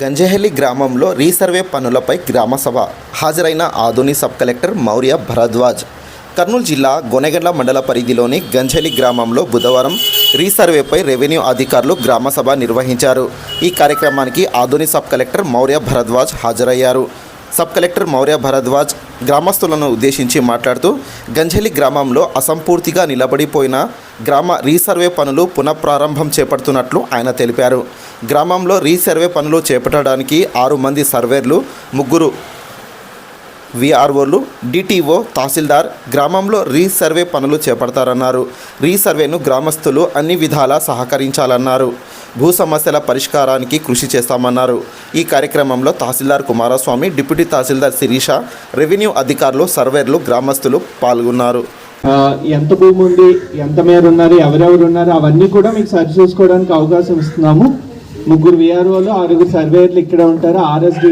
గంజహల్లి గ్రామంలో రీసర్వే పనులపై గ్రామసభ హాజరైన ఆధుని సబ్ కలెక్టర్ మౌర్య భరద్వాజ్. కర్నూలు జిల్లా గొనెగండ్ల మండల పరిధిలోని గంజెలి గ్రామంలో బుధవారం రీసర్వేపై రెవెన్యూ అధికారులు గ్రామసభ నిర్వహించారు. ఈ కార్యక్రమానికి ఆధుని సబ్ కలెక్టర్ మౌర్య భరద్వాజ్ హాజరయ్యారు. సబ్ కలెక్టర్ మౌర్య భరద్వాజ్ గ్రామస్తులను ఉద్దేశించి మాట్లాడుతూ గంజెలి గ్రామంలో అసంపూర్తిగా నిలబడిపోయిన గ్రామ రీసర్వే పనులు పునఃప్రారంభం చేపడుతున్నట్లు ఆయన తెలిపారు. గ్రామంలో రీసర్వే పనులు చేపట్టడానికి ఆరు మంది సర్వేర్లు ముగ్గురు విఆర్ఓలు డిటిఓ తహసీల్దార్ గ్రామంలో రీసర్వే పనులు చేపడతారన్నారు. రీసర్వేను గ్రామస్తులు అన్ని విధాలా సహకరించాలన్నారు. భూ సమస్యల పరిష్కారానికి కృషి చేస్తామన్నారు. ఈ కార్యక్రమంలో తహసీల్దార్ కుమారస్వామి డిప్యూటీ తహసీల్దార్ శిరీష రెవెన్యూ అధికారులు సర్వేర్లు గ్రామస్తులు పాల్గొన్నారు. ఎంత భూమి ఉంది ఎంత మేర ఉన్నారు ఎవరెవరు ఉన్నారు అవన్నీ కూడా మీకు సరి చూసుకోవడానికి అవకాశం ఇస్తున్నాము. ముగ్గురు విఆర్ఓలు ఆరుగురు సర్వేయర్లు ఇక్కడ ఉంటారు. ఆర్ఎస్డి